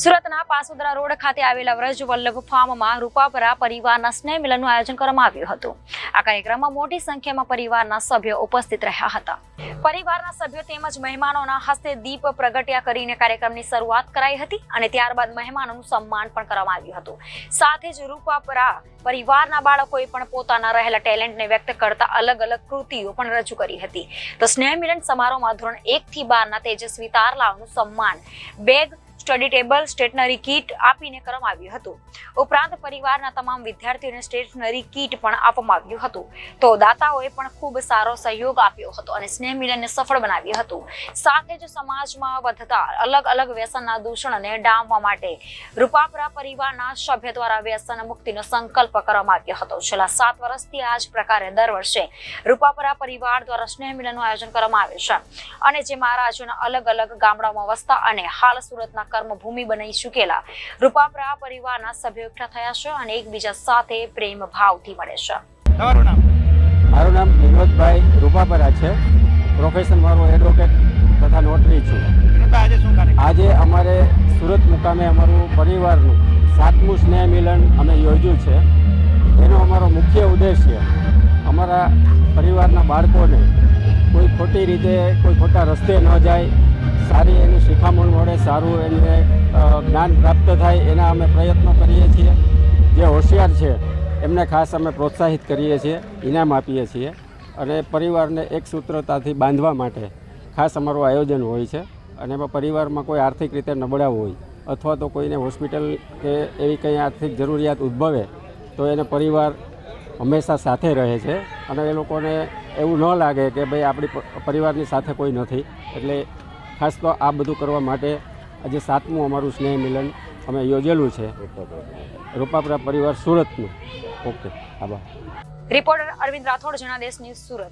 સુરતના પાસોદરા રોડ ખાતે આવેલા વ્રજ વલ્લભ ફાર્મમાં રૂપાપરા પરિવારના સ્નેહ મિલનનું આયોજન કરવામાં આવ્યું હતું. આ કાર્યક્રમમાં મોટી સંખ્યામાં પરિવારના સભ્યો ઉપસ્થિત રહ્યા હતા. પરિવારના સભ્યો તેમજ મહેમાનોના હસ્તે દીપ પ્રગટ્યા કરીને કાર્યક્રમની શરૂઆત કરાઈ હતી અને ત્યારબાદ મહેમાનોનું સન્માન પણ કરવામાં આવ્યું હતું. સાથે જ રૂપાપરા પરિવારના બાળકોએ પણ પોતાના રહેલા ટેલેન્ટને વ્યક્ત કરતા અલગ અલગ કૃતિઓ પણ રજૂ કરી હતી. તો સ્નેહ મિલન સમારોહમાં ધોરણ એક થી બારના તેજસ્વી તારલાઓનું સન્માન, bag study table, stationery kit આપીને કરવામાં આવ્યું હતું. ઉપરાંત પરિવારના તમામ વિદ્યાર્થીઓને સ્ટેશનરી કીટ પણ આપવામાં આવ્યું હતું. તો દાતાઓએ પણ ખૂબ સારો સહયોગ આપ્યો હતો અને સ્નેહ મિલનને સફળ બનાવ્યું હતું. સાથે જ સમાજમાં વધતા અલગ અલગ વ્યસનના દૂષણને ડામવા માટે રૂપાપરા પરિવારના સભ્ય દ્વારા વ્યસન મુક્તિનો સંકલ્પ કરવામાં આવ્યો હતો. છેલ્લા સાત વર્ષથી આ જ પ્રકારે દર વર્ષે રૂપાપરા પરિવાર દ્વારા સ્નેહ મિલનનું આયોજન કરવામાં આવે છે. અને જેમાં રાજ્યના અલગ અલગ ગામડાઓમાં વસતા અને હાલ સુરતના કર્મભૂમિ બની ચૂકેલા. રૂપાપરા પરિવારના સભ્યો એકઠા થયા છે અને એકબીજા સાથે પ્રેમ ભાવથી મળે છે. તમારું નામ? મારું નામ વિનોદભાઈ રૂપાપરા છે. પ્રોફેશન મારું એડવોકેટ તથા નોટરી છું. આજે આજે અમારે સુરત મુકામે અમારું પરિવારનું સાતમું સ્નેહ મિલન અમે યોજ્યું છે. એનો અમારો મુખ્ય ઉદ્દેશ્ય અમારા પરિવારના બાળકોને કોઈ ખોટી રીતે કોઈ ખોટા રસ્તે ન જાય સારી એની શિખામણ મળે, સારું એને જ્ઞાન પ્રાપ્ત થાય, એના અમે પ્રયત્નો કરીએ છીએ. જે હોશિયાર છે, એમને ખાસ અમે પ્રોત્સાહિત કરીએ છીએ, ઇનામ આપીએ છીએ. અને પરિવારને એક સૂત્રતાથી બાંધવા માટે ખાસ અમારું આયોજન હોય છે. અને એમાં પરિવારમાં કોઈ આર્થિક રીતે નબળા હોય, અથવા તો કોઈને હોસ્પિટલ કે એવી કંઈ આર્થિક જરૂરિયાત ઉદ્ભવે, તો એને પરિવાર હંમેશા સાથે રહે છે. અને એ લોકોને એવું ન લાગે કે ભાઈ આપણી પરિવારની સાથે કોઈ નથી. એટલે ખાસ તો આ બધું કરવા માટે આજે સાતમું અમારું સ્નેહ મિલન અમે યોજેલું છે. રૂપાપરા પરિવાર સુરતનું. ઓકે, આભાર. Reporter Arvind Rathod Janadesh news Surat.